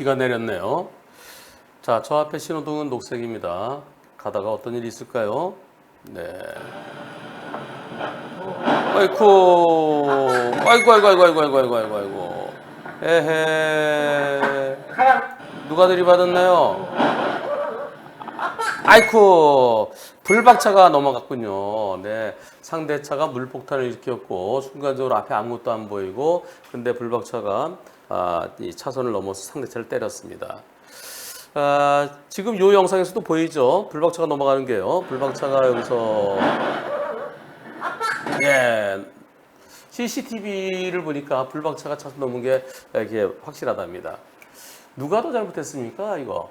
비가 내렸네요. 자, 저 앞에 신호등은 녹색입니다. 가다가 어떤 일이 있을까요? 네. 아이쿠, 아이고, 아이고, 아이고, 아이고, 아이고, 아이고, 아이고, 아이고. 에헤. 누가 들이받았나요? 아이쿠, 불박차가 넘어갔군요. 네. 상대 차가 물폭탄을 일으켰고, 순간적으로 앞에 아무것도 안 보이고, 근데 불박차가 아, 이 차선을 넘어서 상대 차를 때렸습니다. 아, 지금 요 영상에서도 보이죠? 불박차가 넘어가는 게요. 불박차가 여기서 예. CCTV를 보니까 불박차가 차선 넘은 게 이게 확실하답니다. 누가 더 잘못했습니까, 이거?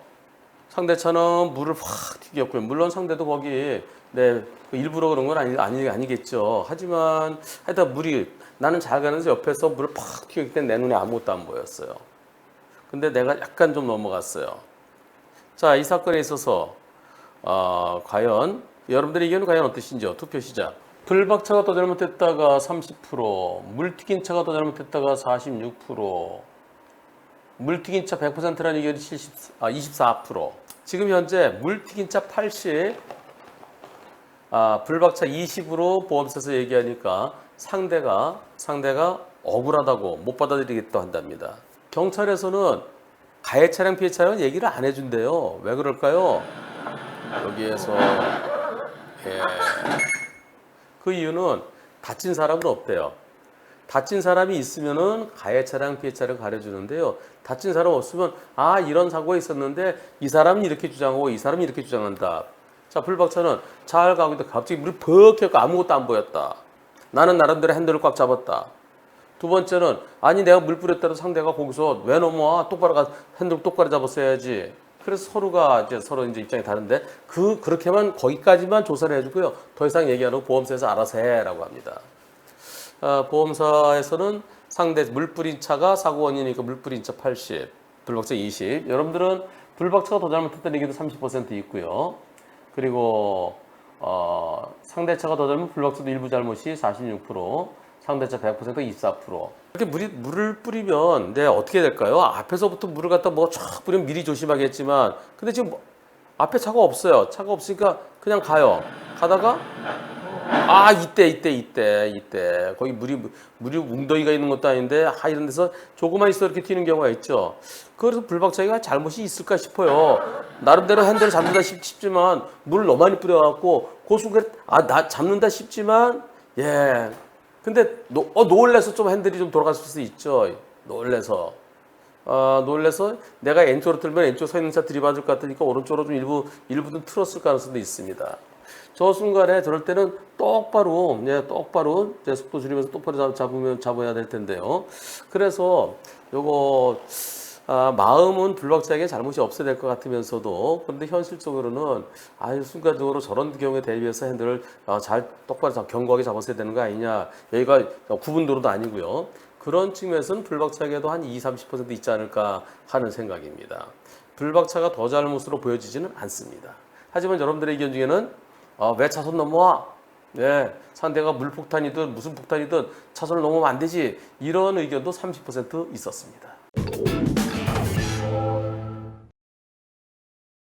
상대 차는 물을 확 튀겼고요. 물론 상대도 거기 네, 그 일부러 그런 건 아니, 아니, 아니겠죠. 하지만 하여튼 물이 나는 잘 가면서 옆에서 물을 팍 튀겼기 때문에 내 눈에 아무것도 안 보였어요. 근데 내가 약간 좀 넘어갔어요. 자, 이 사건에 있어서 어, 과연 여러분들의 의견은 과연 어떠신지요? 투표 시작. 불박차가 더 잘못했다가 30%, 물튀긴 차가 더 잘못했다가 46%, 물튀긴 차 100%라는 의견이 70, 아, 24%. 지금 현재 물튀긴 차 80, 아, 불박차 20으로 보험사에서 얘기하니까 상대가 상대가 억울하다고 못 받아들이겠다 한답니다. 경찰에서는 가해 차량 피해 차량은 얘기를 안 해준대요. 왜 그럴까요? 여기에서 예. 그 이유는 다친 사람은 없대요. 다친 사람이 있으면은 가해 차량 피해 차량 가려주는데요. 다친 사람 없으면 아 이런 사고가 있었는데 이 사람은 이렇게 주장하고 이 사람은 이렇게 주장한다. 자 불박차는 잘 가고 있는데 갑자기 물이 퍽 켜고 아무것도 안 보였다. 나는 나름대로 핸들을 꽉 잡았다. 두 번째는 아니 내가 물 뿌렸다고 상대가 거기서 왜 넘어와 똑바로 가 핸들 똑바로 잡았어야지. 그래서 서로가 이제 서로 이제 입장이 다른데 그 그렇게만 거기까지만 조사를 해주고요. 더 이상 얘기 안 하고 보험사에서 알아서 해라고 합니다. 아, 보험사에서는 상대 물 뿌린 차가 사고 원인이니까 물 뿌린 차 80, 불박차 20. 여러분들은 불박차가 더 잘못했다는 얘기도 30% 있고요. 그리고 어, 상대차가 더 잘못 불박차도 일부 잘못이 46%, 상대차 100% 24%. 이렇게 물이 물을 뿌리면 네, 어떻게 될까요? 앞에서부터 물을 갖다 뭐쫙 뿌리면 미리 조심하겠지만 근데 지금 뭐 앞에 차가 없어요. 차가 없으니까 그냥 가요. 가다가 아 이때 이때 이때 이때 거기 물이 물이 웅덩이가 있는 것도 아닌데 아 이런 데서 조금만 있어 이렇게 튀는 경우가 있죠. 그래서 불박차기가 잘못이 있을까 싶어요. 나름대로 핸들을 잡는다 싶, 싶지만 물을 너무 많이 뿌려갖고 그 순간 아나 잡는다 싶지만 예. 근데 노, 어, 놀래서 좀 핸들이 좀 돌아갔을 수 있죠. 놀래서. 아, 놀래서 내가 왼쪽으로 틀면 왼쪽 서 있는 차 들이받을 것 같으니까 오른쪽으로 좀 일부 일부는 틀었을 가능성도 있습니다. 저 순간에 저럴 때는 똑바로 예, 똑바로 이제 속도 줄이면서 똑바로 잡- 잡으면 잡아야 될 텐데요. 그래서 요거 아, 마음은 불박자에게 잘못이 없어야 될 것 같으면서도 그런데 현실적으로는 아유 순간적으로 저런 경우에 대비해서 핸들을 아, 잘 똑바로 잡, 견고하게 잡았어야 되는 거 아니냐. 여기가 구분도로도 아니고요. 그런 측면에서는 불박차에게도 한 20, 30% 있지 않을까 하는 생각입니다. 불박차가 더 잘못으로 보여지지는 않습니다. 하지만 여러분들의 의견 중에는 아, 왜 차선 넘어와? 네, 상대가 물폭탄이든 무슨 폭탄이든 차선을 넘으면 안 되지 이런 의견도 30% 있었습니다